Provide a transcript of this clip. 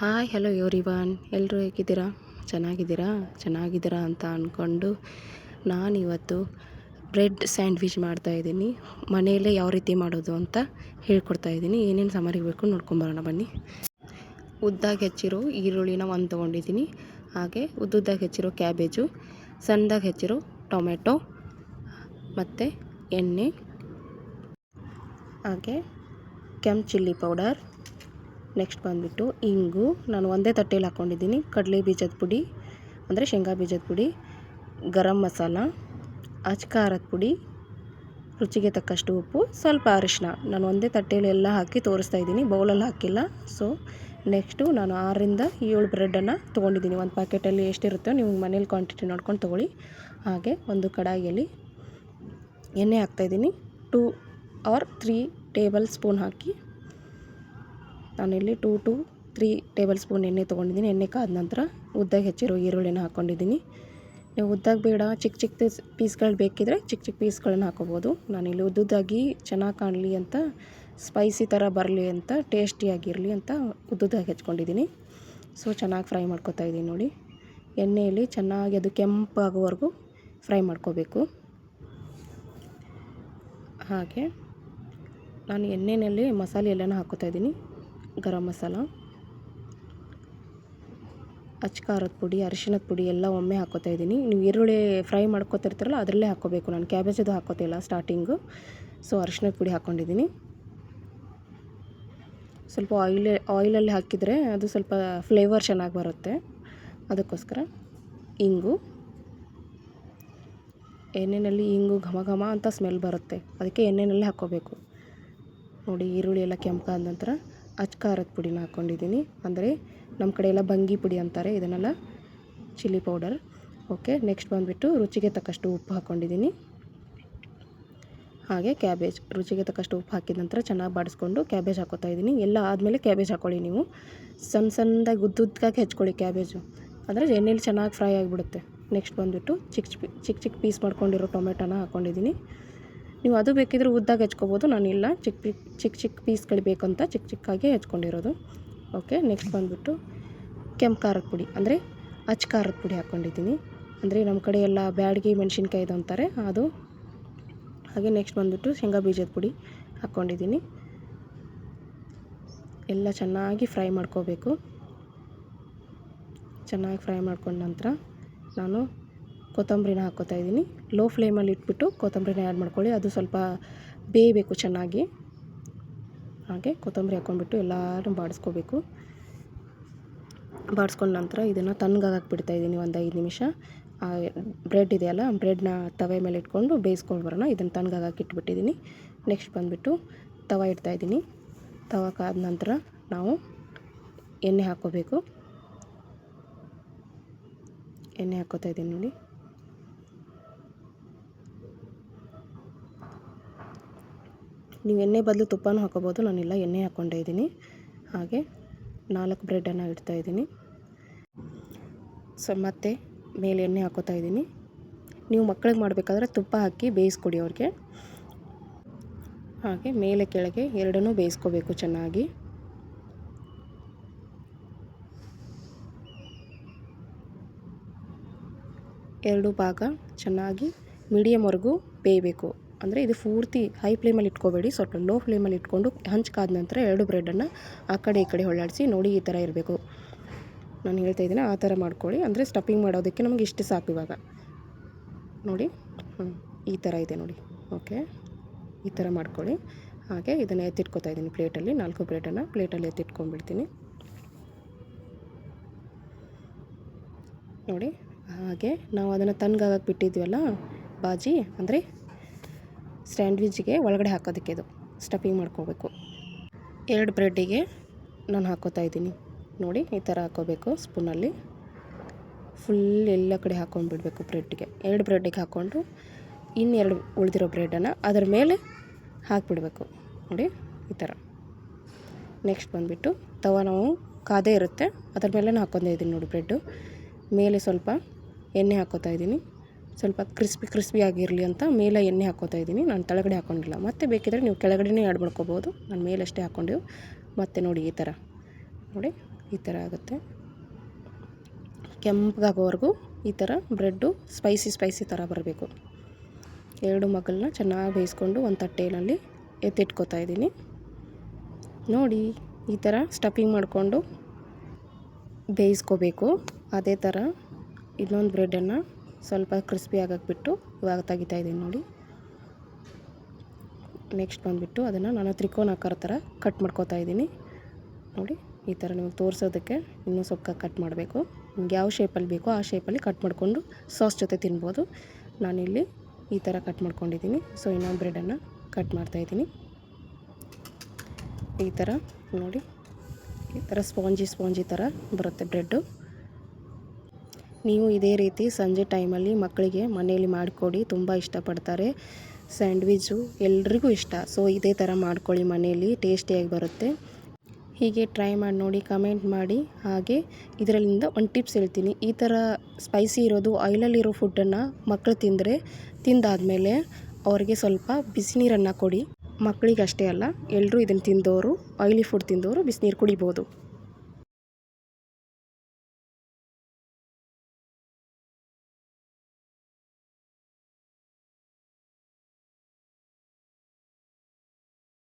Hi hello everyone ಎಲ್ಲರೂ ಹೇಗಿದ್ದೀರಾ? ಚೆನ್ನಾಗಿದ್ದೀರಾ? ಚೆನ್ನಾಗಿದ್ದೀರಾ ಅಂತ ಅಂದ್ಕೊಂಡು ನಾನಿವತ್ತು ಬ್ರೆಡ್ ಸ್ಯಾಂಡ್ವಿಚ್ ಮಾಡ್ತಾಯಿದ್ದೀನಿ ಮನೆಯಲ್ಲೇ ಯಾವ ರೀತಿ ಮಾಡೋದು ಅಂತ ಹೇಳ್ಕೊಡ್ತಾ ಇದ್ದೀನಿ. ಏನೇನು ಸಾಮಾರಿಗೆ ಬೇಕು ನೋಡ್ಕೊಂಬರೋಣ ಬನ್ನಿ. ಉದ್ದಾಗಿ ಹೆಚ್ಚಿರೋ ಈರುಳ್ಳಿನ ಒಂದು ತೊಗೊಂಡಿದ್ದೀನಿ. ಹಾಗೆ ಉದ್ದುದ್ದಾಗಿ ಹೆಚ್ಚಿರೋ ಕ್ಯಾಬೇಜು, ಸಣ್ಣದಾಗಿ ಹೆಚ್ಚಿರೋ ಟೊಮೆಟೊ ಮತ್ತು ಎಣ್ಣೆ, ಹಾಗೆ ಕೆಂಪು ಚಿಲ್ಲಿ ಪೌಡರ್ ನೆಕ್ಸ್ಟ್ ಬಂದುಬಿಟ್ಟು ಇಂಗು. ನಾನು ಒಂದೇ ತಟ್ಟೆಯಲ್ಲಿ ಹಾಕ್ಕೊಂಡಿದ್ದೀನಿ ಕಡಲೆ ಬೀಜದ ಪುಡಿ, ಅಂದರೆ ಶೇಂಗಾ ಬೀಜದ ಪುಡಿ, ಗರಂ ಮಸಾಲ ಅಚ್ಕಾರದ ಪುಡಿ, ರುಚಿಗೆ ತಕ್ಕಷ್ಟು ಉಪ್ಪು, ಸ್ವಲ್ಪ ಅರಿಶಿನ ನಾನು ಒಂದೇ ತಟ್ಟೆಯಲ್ಲಿ ಎಲ್ಲ ಹಾಕಿ ತೋರಿಸ್ತಾ ಇದ್ದೀನಿ. ಬೌಲಲ್ಲಿ ಹಾಕಿಲ್ಲ. ಸೊ ನೆಕ್ಸ್ಟು ನಾನು ಆರರಿಂದ ಏಳು ಬ್ರೆಡನ್ನು ತೊಗೊಂಡಿದ್ದೀನಿ. ಒಂದು ಪ್ಯಾಕೆಟಲ್ಲಿ ಎಷ್ಟಿರುತ್ತೋ ನೀವು ಮನೇಲಿ ಕ್ವಾಂಟಿಟಿ ನೋಡ್ಕೊಂಡು ತೊಗೊಳ್ಳಿ. ಹಾಗೆ ಒಂದು ಕಡಾಯಿಯಲ್ಲಿ ಎಣ್ಣೆ ಹಾಕ್ತಾಯಿದ್ದೀನಿ two or three tablespoon ಹಾಕಿ ನಾನಿಲ್ಲಿ two to three tablespoon ಎಣ್ಣೆ ತೊಗೊಂಡಿದ್ದೀನಿ. ಎಣ್ಣೆ ಕಾದ ನಂತರ ಉದ್ದಾಗಿ ಹೆಚ್ಚಿರೋ ಈರುಳ್ಳಿನ ಹಾಕ್ಕೊಂಡಿದ್ದೀನಿ ನೀವು ಉದ್ದಾಗಿ ಬೇಡ ಚಿಕ್ಕ ಚಿಕ್ಕ ಪೀಸ್ಗಳು ಬೇಕಿದ್ರೆ ಚಿಕ್ಕ ಚಿಕ್ಕ ಪೀಸ್ಗಳನ್ನ ಹಾಕೋಬೋದು. ನಾನಿಲ್ಲಿ ಉದ್ದುದ್ದಾಗಿ ಚೆನ್ನಾಗಿ ಕಾಣಲಿ ಅಂತ ಸ್ಪೈಸಿ ಥರ ಬರಲಿ ಅಂತ ಟೇಸ್ಟಿಯಾಗಿರಲಿ ಅಂತ ಉದ್ದುದ್ದಾಗಿ ಹೆಚ್ಕೊಂಡಿದ್ದೀನಿ. ಸೊ ಚೆನ್ನಾಗಿ ಫ್ರೈ ಮಾಡ್ಕೊತಾ ಇದ್ದೀನಿ ನೋಡಿ. ಎಣ್ಣೆಯಲ್ಲಿ ಚೆನ್ನಾಗಿ ಅದು ಕೆಂಪಾಗೋವರೆಗೂ ಫ್ರೈ ಮಾಡ್ಕೋಬೇಕು. ಹಾಗೆ ನಾನು ಎಣ್ಣೆಯಲ್ಲಿ ಮಸಾಲೆ ಎಲ್ಲನೂ ಹಾಕೋತಾ ಇದ್ದೀನಿ. ಗರಂ ಮಸಾಲ ಅಚ್ಕಾರದ ಪುಡಿ, ಅರಿಶಿಣದ ಪುಡಿ ಎಲ್ಲ ಒಮ್ಮೆ ಹಾಕೋತಾ ಇದ್ದೀನಿ. ನೀವು ಈರುಳ್ಳಿ ಫ್ರೈ ಮಾಡ್ಕೋತಿರ್ತೀರಲ್ಲ ಅದರಲ್ಲೇ ಹಾಕೋಬೇಕು. ನಾನು ಕ್ಯಾಬೇಜದು ಹಾಕೋತಿಲ್ಲ ಸ್ಟಾರ್ಟಿಂಗು. ಸೊ, ಅರಿಶಿಣದ ಪುಡಿ ಹಾಕ್ಕೊಂಡಿದ್ದೀನಿ ಸ್ವಲ್ಪ ಆಯಿಲ್, ಆಯಿಲಲ್ಲಿ ಹಾಕಿದರೆ ಅದು ಸ್ವಲ್ಪ ಫ್ಲೇವರ್ ಚೆನ್ನಾಗಿ ಬರುತ್ತೆ. ಅದಕ್ಕೋಸ್ಕರ ಇಂಗು, ಎಣ್ಣೆಯಲ್ಲಿ ಇಂಗು ಘಮ ಘಮ ಅಂತ ಸ್ಮೆಲ್ ಬರುತ್ತೆ. ಅದಕ್ಕೆ ಎಣ್ಣೆಯಲ್ಲಿ ಹಾಕ್ಕೋಬೇಕು ನೋಡಿ, ಈರುಳ್ಳಿ ಎಲ್ಲ ಕೆಂಪಾದ ನಂತರ ಅಚ್ಕಾರದ ಪುಡಿನ ಹಾಕ್ಕೊಂಡಿದ್ದೀನಿ ಅಂದರೆ ನಮ್ಮ ಕಡೆ ಎಲ್ಲ ಬಂಗಿ ಪುಡಿ ಅಂತಾರೆ, ಇದನ್ನೆಲ್ಲ ಚಿಲ್ಲಿ ಪೌಡರ್. ಓಕೆ ನೆಕ್ಸ್ಟ್ ಬಂದುಬಿಟ್ಟು ರುಚಿಗೆ ತಕ್ಕಷ್ಟು ಉಪ್ಪು ಹಾಕ್ಕೊಂಡಿದ್ದೀನಿ ಹಾಗೆ ಕ್ಯಾಬೇಜ್, ರುಚಿಗೆ ತಕ್ಕಷ್ಟು ಉಪ್ಪು ಹಾಕಿದ ನಂತರ ಚೆನ್ನಾಗಿ ಬಾಡಿಸ್ಕೊಂಡು ಕ್ಯಾಬೇಜ್ ಹಾಕೋತಾ ಇದ್ದೀನಿ. ಎಲ್ಲ ಆದಮೇಲೆ ಕ್ಯಾಬೇಜ್ ಹಾಕ್ಕೊಳ್ಳಿ ನೀವು. ಸಣ್ಣ ಸಣ್ಣದಾಗಿ ಉದ್ದುದ್ದಾಗಿ ಹೆಚ್ಕೊಳ್ಳಿ ಕ್ಯಾಬೇಜು. ಅಂದರೆ ಎಣ್ಣೆಲಿ ಚೆನ್ನಾಗಿ ಫ್ರೈ ಆಗಿಬಿಡುತ್ತೆ. ನೆಕ್ಸ್ಟ್ ಬಂದುಬಿಟ್ಟು ಚಿಕ್ಕ ಚಿಕ್ಕ ಚಿಕ್ಕ ಪೀಸ್ ಮಾಡ್ಕೊಂಡಿರೋ ಟೊಮೆಟೊನ ಹಾಕ್ಕೊಂಡಿದ್ದೀನಿ ನೀವು ಅದು ಬೇಕಿದ್ರೆ ಉದ್ದಾಗಿ ಹೆಚ್ಕೊಬೋದು. ನಾನಿಲ್ಲ ಚಿಕ್ಕ ಚಿಕ್ಕ ಚಿಕ್ಕ ಚಿಕ್ಕ ಪೀಸ್ಗಳು ಬೇಕಂತ ಚಿಕ್ಕ ಚಿಕ್ಕಾಗಿ ಹೆಚ್ಕೊಂಡಿರೋದು. ಓಕೆ, ನೆಕ್ಸ್ಟ್ ಬಂದುಬಿಟ್ಟು ಕೆಂಪು ಖಾರದ ಪುಡಿ. ಅಂದರೆ ಅಚ್ಚ ಖಾರದ ಪುಡಿ ಹಾಕ್ಕೊಂಡಿದ್ದೀನಿ. ಅಂದರೆ ನಮ್ಮ ಕಡೆ ಎಲ್ಲ ಬ್ಯಾಡಗಿ ಮೆಣಸಿನ್ಕಾಯಿದು ಅಂತಾರೆ, ಅದು. ಹಾಗೆ ನೆಕ್ಸ್ಟ್ ಬಂದುಬಿಟ್ಟು ಶೇಂಗಾ ಬೀಜದ ಪುಡಿ ಹಾಕ್ಕೊಂಡಿದ್ದೀನಿ. ಎಲ್ಲ ಚೆನ್ನಾಗಿ ಫ್ರೈ ಮಾಡ್ಕೋಬೇಕು. ಚೆನ್ನಾಗಿ ಫ್ರೈ ಮಾಡ್ಕೊಂಡ ನಂತರ ನಾನು ಕೊತ್ತಂಬರಿನ ಹಾಕ್ಕೋತಾ ಇದ್ದೀನಿ. ಲೋ ಫ್ಲೇಮಲ್ಲಿ ಇಟ್ಬಿಟ್ಟು ಕೊತ್ತಂಬರಿನ ಆ್ಯಡ್ ಮಾಡ್ಕೊಳ್ಳಿ. ಅದು ಸ್ವಲ್ಪ ಬೇಯಬೇಕು ಚೆನ್ನಾಗಿ. ಹಾಗೆ ಕೊತ್ತಂಬರಿ ಹಾಕ್ಕೊಂಡ್ಬಿಟ್ಟು ಎಲ್ಲರೂ ಬಾಡಿಸ್ಕೋಬೇಕು. ಬಾಡಿಸ್ಕೊಂಡ ನಂತರ ಇದನ್ನು ತಣ್ಣಗಾಗಿಬಿಡ್ತಾ ಇದ್ದೀನಿ ಒಂದು ಐದು ನಿಮಿಷ. ಬ್ರೆಡ್ ಇದೆಯಲ್ಲ ಬ್ರೆಡ್ನ ತವೆ ಮೇಲೆ ಇಟ್ಕೊಂಡು ಬೇಯಿಸ್ಕೊಂಡು ಬರೋಣ. ಇದನ್ನು ತಣ್ಣಗಾಗಕ್ಕೆ ಇಟ್ಬಿಟ್ಟಿದ್ದೀನಿ. ನೆಕ್ಸ್ಟ್ ಬಂದುಬಿಟ್ಟು ತವ ಇಡ್ತಾಯಿದ್ದೀನಿ ಕಾದ ನಂತರ ನಾವು ಎಣ್ಣೆ ಹಾಕ್ಕೋಬೇಕು ಎಣ್ಣೆ ಹಾಕ್ಕೋತಾ ಇದ್ದೀನಿ ನೋಡಿ. ನೀವು ಎಣ್ಣೆ ಬದಲು ತುಪ್ಪನೂ ಹಾಕೋಬೋದು. ನಾನಿಲ್ಲ, ಎಣ್ಣೆ ಹಾಕ್ಕೊಂಡೇ ಇದ್ದೀನಿ. ಹಾಗೆ ನಾಲ್ಕು ಬ್ರೆಡನ್ನು ಇಡ್ತಾಯಿದ್ದೀನಿ ಸೊ, ಮತ್ತೆ ಮೇಲೆ ಎಣ್ಣೆ ಹಾಕೋತಾ ಇದ್ದೀನಿ. ನೀವು ಮಕ್ಕಳಿಗೆ ಮಾಡಬೇಕಾದ್ರೆ ತುಪ್ಪ ಹಾಕಿ ಬೇಯಿಸ್ಕೊಡಿ ಅವ್ರಿಗೆ. ಹಾಗೆ ಮೇಲೆ ಕೆಳಗೆ ಎರಡನ್ನೂ ಬೇಯಿಸ್ಕೋಬೇಕು ಚೆನ್ನಾಗಿ. ಎರಡು ಭಾಗ ಚೆನ್ನಾಗಿ ಮೀಡಿಯಮ್ವರೆಗೂ ಬೇಯಬೇಕು. ಅಂದರೆ ಇದು ಪೂರ್ತಿ ಹೈ ಫ್ಲೇಮಲ್ಲಿ ಇಟ್ಕೋಬೇಡಿ. ಸ್ವಲ್ಪ ಲೋ ಫ್ಲೇಮಲ್ಲಿ ಇಟ್ಕೊಂಡು ಹಂಚ್ಕಾದ ನಂತರ ಎರಡು ಬ್ರೆಡನ್ನು ಆ ಕಡೆ ಈ ಕಡೆ ಹೊಳ್ಳಾಡಿಸಿ ನೋಡಿ ಈ ಥರ ಇರಬೇಕು. ನಾನು ಹೇಳ್ತಾ ಇದ್ದೀನಿ, ಆ ಥರ ಮಾಡ್ಕೊಳ್ಳಿ. ಅಂದರೆ ಸ್ಟಫಿಂಗ್ ಮಾಡೋದಕ್ಕೆ ನಮಗೆ ಇಷ್ಟು ಸಾಕು ಇವಾಗ. ನೋಡಿ ಹ್ಞೂ ಈ ಥರ ಇದೆ ನೋಡಿ. ಓಕೆ, ಈ ಥರ ಮಾಡ್ಕೊಳ್ಳಿ. ಹಾಗೆ ಇದನ್ನು ಎತ್ತಿಟ್ಕೊತಾ ಇದ್ದೀನಿ ಪ್ಲೇಟಲ್ಲಿ ನಾಲ್ಕು ಪ್ಲೇಟನ್ನು ಪ್ಲೇಟಲ್ಲಿ ಎತ್ತಿಟ್ಕೊಂಡ್ಬಿಡ್ತೀನಿ. ನೋಡಿ, ಹಾಗೆ ನಾವು ಅದನ್ನು ತಣ್ಣಗಾಗಕ್ಕೆ ಬಿಟ್ಟಿದ್ವಲ್ಲ, ಬಾಜಿ, ಅಂದರೆ ಸ್ಯಾಂಡ್ವಿಚ್ಗೆ ಒಳಗಡೆ ಹಾಕೋದಕ್ಕೆ ಇದು ಸ್ಟಫಿಂಗ್ ಮಾಡ್ಕೋಬೇಕು. ಎರಡು ಬ್ರೆಡ್ಡಿಗೆ ನಾನು ಹಾಕೋತಾ ಇದ್ದೀನಿ. ನೋಡಿ, ಈ ಥರ ಹಾಕೋಬೇಕು ಸ್ಪೂನಲ್ಲಿ. ಫುಲ್ ಎಲ್ಲ ಕಡೆ ಹಾಕೊಂಡ್ಬಿಡ್ಬೇಕು ಬ್ರೆಡ್ಗೆ. ಎರಡು ಬ್ರೆಡ್ಡಿಗೆ ಹಾಕ್ಕೊಂಡು ಇನ್ನೆರಡು ಉಳಿದಿರೋ ಬ್ರೆಡ್ಡನ್ನು ಅದರ ಮೇಲೆ ಹಾಕಿಬಿಡಬೇಕು. ನೋಡಿ, ಈ ಥರ. ನೆಕ್ಸ್ಟ್ ಬಂದುಬಿಟ್ಟು ತವ ನಾವು ಕಾದೇ ಇರುತ್ತೆ. ಅದ್ರ ಮೇಲೆ ಹಾಕ್ಕೊಂಡೇ ಇದ್ದೀನಿ ನೋಡಿ ಬ್ರೆಡ್ಡು. ಮೇಲೆ ಸ್ವಲ್ಪ ಎಣ್ಣೆ ಹಾಕೋತಾ ಇದ್ದೀನಿ. ಸ್ವಲ್ಪ ಕ್ರಿಸ್ಪಿ ಕ್ರಿಸ್ಪಿ ಆಗಿರಲಿ ಅಂತ ಮೇಲೆ ಎಣ್ಣೆ ಹಾಕೋತಾ ಇದ್ದೀನಿ. ನಾನು ತಳಗಡೆ ಹಾಕ್ಕೊಂಡಿಲ್ಲ ಮತ್ತೆ ಬೇಕಿದ್ರೆ ನೀವು ಕೆಳಗಡೆನೇ ಆ್ಯಡ್ ಮಾಡ್ಕೋಬೋದು. ನಾನು ಮೇಲಷ್ಟೇ ಹಾಕ್ಕೊಂಡೆವು ಮತ್ತು ನೋಡಿ ಈ ಥರ. ನೋಡಿ, ಈ ಥರ ಆಗುತ್ತೆ. ಕೆಂಪಗಾಗೋವರೆಗೂ ಈ ಥರ ಬ್ರೆಡ್ಡು ಸ್ಪೈಸಿ ಸ್ಪೈಸಿ ಥರ ಬರಬೇಕು. ಎರಡು ಮಗಳನ್ನ ಚೆನ್ನಾಗಿ ಬೇಯಿಸ್ಕೊಂಡು ಒಂದು ತಟ್ಟೆಯಲ್ಲಿ ಎತ್ತಿಟ್ಕೋತಾ ಇದ್ದೀನಿ. ನೋಡಿ, ಈ ಥರ ಸ್ಟಫಿಂಗ್ ಮಾಡಿಕೊಂಡು ಬೇಯಿಸ್ಕೋಬೇಕು. ಅದೇ ಥರ ಇನ್ನೊಂದು ಬ್ರೆಡನ್ನು ಸ್ವಲ್ಪ ಕ್ರಿಸ್ಪಿ ಬಿಟ್ಟು ಇವಾಗ ತೆಗಿತಾ ಇದ್ದೀನಿ ನೋಡಿ. ನೆಕ್ಸ್ಟ್ ಬಂದುಬಿಟ್ಟು ಅದನ್ನು ನಾನು ತ್ರಿಕೋನ ಆಕಾರ ಥರ ಕಟ್ ಮಾಡ್ಕೋತಾ ಇದ್ದೀನಿ. ನೋಡಿ, ಈ ಥರ ನಿಮಗೆ ತೋರಿಸೋದಕ್ಕೆ ಇನ್ನೂ ಸ್ವಲ್ಪ ಕಟ್ ಮಾಡಬೇಕು. ನಿಮ್ಗೆ ಯಾವ ಶೇಪಲ್ಲಿ ಬೇಕೋ ಆ ಶೇಪಲ್ಲಿ ಕಟ್ ಮಾಡಿಕೊಂಡು ಸಾಸ್ ಜೊತೆ ತಿನ್ಬೋದು. ನಾನಿಲ್ಲಿ ಈ ಥರ ಕಟ್ ಮಾಡ್ಕೊಂಡಿದ್ದೀನಿ. ಸೊ ಇನ್ನೊಂದು ಬ್ರೆಡನ್ನು ಕಟ್ ಮಾಡ್ತಾಯಿದ್ದೀನಿ ಈ ಥರ ನೋಡಿ, ಈ ಥರ ಸ್ಪಾಂಜಿ ಸ್ಪಾಂಜಿ ಥರ ಬರುತ್ತೆ ಬ್ರೆಡ್ಡು ನೀವು ಇದೇ ರೀತಿ ಸಂಜೆ ಟೈಮಲ್ಲಿ ಮಕ್ಕಳಿಗೆ ಮನೆಯಲ್ಲಿ ಮಾಡಿಕೊಡಿ, ತುಂಬ ಇಷ್ಟಪಡ್ತಾರೆ. ಸ್ಯಾಂಡ್ವಿಚ್ಚು ಎಲ್ರಿಗೂ ಇಷ್ಟ. ಸೊ, ಇದೇ ಥರ ಮಾಡ್ಕೊಳ್ಳಿ ಮನೆಯಲ್ಲಿ, ಟೇಸ್ಟಿಯಾಗಿ ಬರುತ್ತೆ. ಹೀಗೆ ಟ್ರೈ ಮಾಡಿ ನೋಡಿ, ಕಮೆಂಟ್ ಮಾಡಿ. ಹಾಗೆ ಇದರಲ್ಲಿಂದ ಒಂದು ಟಿಪ್ಸ್ ಹೇಳ್ತೀನಿ. ಈ ಥರ ಸ್ಪೈಸಿ ಇರೋದು, ಆಯಿಲಲ್ಲಿರೋ ಫುಡ್ಡನ್ನು ಮಕ್ಕಳು ತಿಂದರೆ, ತಿಂದಾದಮೇಲೆ ಅವ್ರಿಗೆ ಸ್ವಲ್ಪ ಬಿಸಿನೀರನ್ನು ಕೊಡಿ. ಮಕ್ಕಳಿಗಷ್ಟೇ ಅಲ್ಲ ಎಲ್ಲರೂ ಇದನ್ನು ತಿಂದವರು ಆಯಿಲಿ ಫುಡ್ ತಿಂದವರು ಬಿಸಿನೀರು ಕುಡಿಬೋದು.